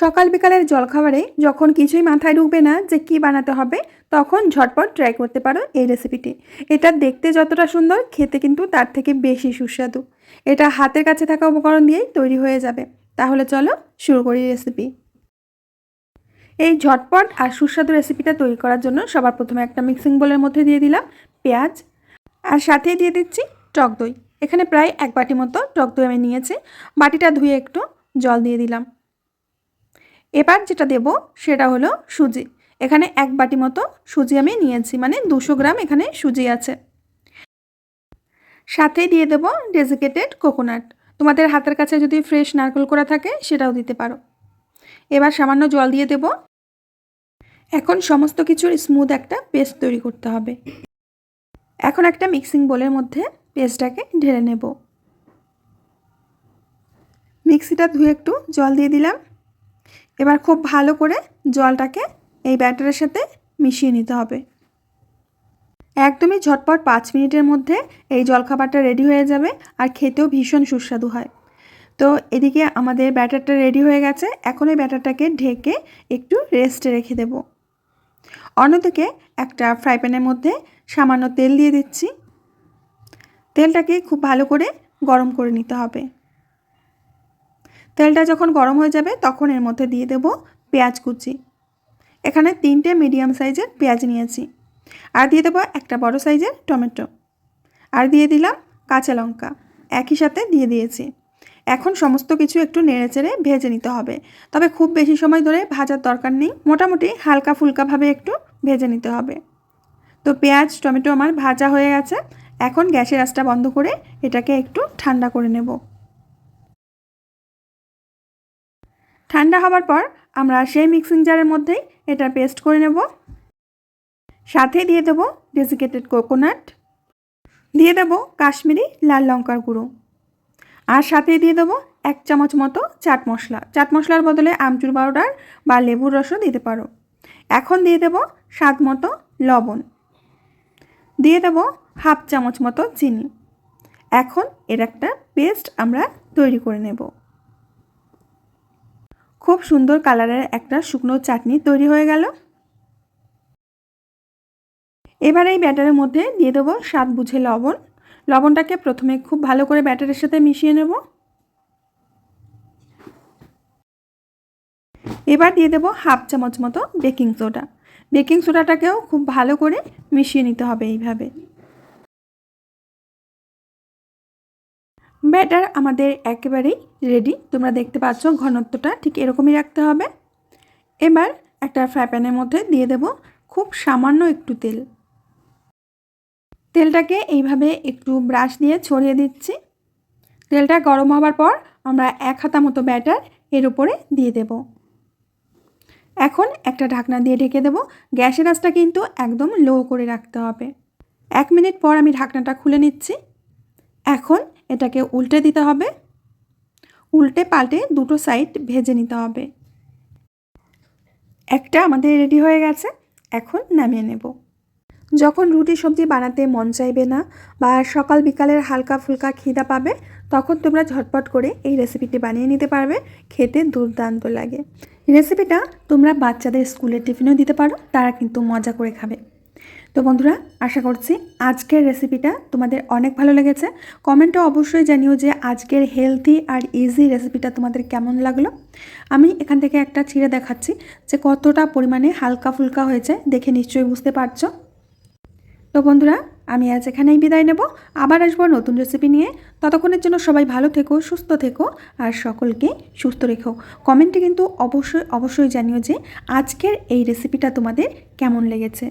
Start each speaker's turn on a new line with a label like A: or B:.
A: সকাল বিকালের জলখাবারে যখন কিছুই মাথায় ঢুকবে না যে কি বানাতে হবে, তখন ঝটপট ট্রাই করতে পারো এই রেসিপিটি এটা দেখতে যতটা সুন্দর, খেতে কিন্তু তার থেকে বেশি সুস্বাদু। এটা হাতের কাছে থাকা উপকরণ দিয়েই তৈরি হয়ে যাবে। তাহলে চলো শুরু করি রেসিপি এই ঝটপট আর সুস্বাদু রেসিপিটা তৈরি করার জন্য সবার প্রথমে একটা মিক্সিং বোলের মধ্যে দিয়ে দিলাম পেঁয়াজ আর সাথেই দিয়ে দিচ্ছি টক দই। এখানে প্রায় এক বাটি মতো টক দই আমি নিয়েছি। বাটিটা ধুয়ে একটু জল দিয়ে দিলাম। এবার যেটা দেব সেটা হলো সুজি। এখানে এক বাটি মতো সুজি আমি নিয়েছি মানে দুশো গ্রাম এখানে সুজি আছে। সাথে দিয়ে দেব ডেজিকেটেড কোকোনাট তোমাদের হাতের কাছে যদি ফ্রেশ নারকেল করা থাকে, সেটাও দিতে পারো। এবার সামান্য জল দিয়ে দেব। এখন সমস্ত কিছুর স্মুথ একটা পেস্ট তৈরি করতে হবে। এখন একটা মিক্সিং বোলের মধ্যে পেস্টটাকে ঢেলে নেব। মিক্সিটা ধুয়ে একটু জল দিয়ে দিলাম। এবার খুব ভালো করে জলটাকে এই ব্যাটারের সাথে মিশিয়ে নিতে হবে। একদমই ঝটপট পাঁচ মিনিটের মধ্যে এই জলখাবারটা রেডি হয়ে যাবে আর খেতেও ভীষণ সুস্বাদু হয়। তো এদিকে আমাদের ব্যাটারটা রেডি হয়ে গেছে, এখন এই ব্যাটারটাকে ঢেকে একটু রেস্টে রেখে দেব। অন্যদিকে একটা ফ্রাই প্যানের মধ্যে সামান্য তেল দিয়ে দিচ্ছি। তেলটাকে খুব ভালো করে গরম করে নিতে হবে। তেলটা যখন গরম হয়ে যাবে, তখন এর মধ্যে দিয়ে দেব পেঁয়াজ কুচি। এখানে তিনটে মিডিয়াম সাইজের পেঁয়াজ নিয়েছি। আর দিয়ে দেবো একটা বড় সাইজের টমেটো। আর দিয়ে দিলাম কাঁচা লঙ্কা। একই সাথে দিয়ে দিয়েছি। এখন সমস্ত কিছু একটু নেড়ে চেড়ে ভেজে নিতে হবে। তবে খুব বেশি সময় ধরে ভাজার দরকার নেই। মোটামুটি হালকা ফুলকাভাবে একটু ভেজে নিতে হবে। তো পেঁয়াজ, টমেটো আমার ভাজা হয়ে গেছে। এখন গ্যাসের আঁচটা বন্ধ করে এটাকে একটু ঠান্ডা করে নেব। ঠান্ডা হওয়ার পর আমরা সেই মিক্সিং জারের মধ্যেই এটা পেস্ট করে নেব। সাথে দিয়ে দেবো ডেসিকেটেড কোকোনাট দিয়ে দেবো কাশ্মীরি লাল লঙ্কার গুঁড়ো, আর সাথে দিয়ে দেবো এক চামচ মতো চাট মশলা। চাট মশলার বদলে আমচুর পাউডার বা লেবুর রসও দিতে পারো। এখন দিয়ে দেবো স্বাদ মতো লবণ, দিয়ে দেবো হাফ চামচ মতো চিনি। এখন এর একটা পেস্ট আমরা তৈরি করে নেব। খুব সুন্দর কালারের একটা শুকনো চাটনি তৈরি হয়ে গেল। এবার এই ব্যাটারের মধ্যে দিয়ে দেবো স্বাদ বুঝে লবণ। লবণটাকে প্রথমে খুব ভালো করে ব্যাটারের সাথে মিশিয়ে নেব। এবার দিয়ে দেবো হাফ চামচ মতো বেকিং সোডা। বেকিং সোডাটাকেও খুব ভালো করে মিশিয়ে নিতে হবে এইভাবে। ব্যাটার, আমাদের একেবারেই রেডি তোমরা দেখতে পাচ্ছ ঘনত্বটা ঠিক এরকমই রাখতে হবে। এবার একটা ফ্রাই প্যানের মধ্যে দিয়ে দেব খুব সামান্য একটু তেল। তেলটাকে এইভাবে একটু ব্রাশ দিয়ে ছড়িয়ে দিচ্ছি। তেলটা গরম হওয়ার পর আমরা এক হাতা মতো ব্যাটার এর উপরে দিয়ে দেব। এখন একটা ঢাকনা দিয়ে ঢেকে দেব। গ্যাসের আঁচটা কিন্তু একদম লো করে রাখতে হবে। এক মিনিট পর আমি ঢাকনাটা খুলে নিচ্ছি। এখন এটাকে উল্টে দিতে হবে। উল্টে পাল্টে দুটো সাইড ভেজে নিতে হবে। একটা আমাদের রেডি হয়ে গেছে, এখন নামিয়ে নেব। যখন রুটি সবজি বানাতে মন চাইবে না বা সকাল বিকালের হালকা ফুলকা খিদা পাবে, তখন তোমরা ঝটপট করে এই রেসিপিটি বানিয়ে নিতে পারবে, খেতে দুর্দান্ত লাগে। রেসিপিটা তোমরা বাচ্চাদের স্কুলের টিফিনেও দিতে পারো, তারা কিন্তু মজা করে খাবে। তো বন্ধুরা, আশা করছি আজকের রেসিপিটা তোমাদের অনেক ভালো লেগেছে। কমেন্টে অবশ্যই জানিও যে আজকের হেলদি আর ইজি রেসিপিটা তোমাদের কেমন লাগল। আমি এখান থেকে একটা ছিঁড়ে দেখাচ্ছি যে কতটা পরিমাণে হালকা ফুলকা হয়েছে, দেখে নিশ্চয়ই বুঝতে পারছ। তো বন্ধুরা, আমি আজ এখানেই বিদায় নেব। আবার আসব নতুন রেসিপি নিয়ে। ততক্ষণের জন্য সবাই ভালো থেকো, সুস্থ থেকো আর সকলকে সুস্থ রেখো। কমেন্টে কিন্তু অবশ্যই অবশ্যই জানিও যে আজকের এই রেসিপিটা তোমাদের কেমন লেগেছে।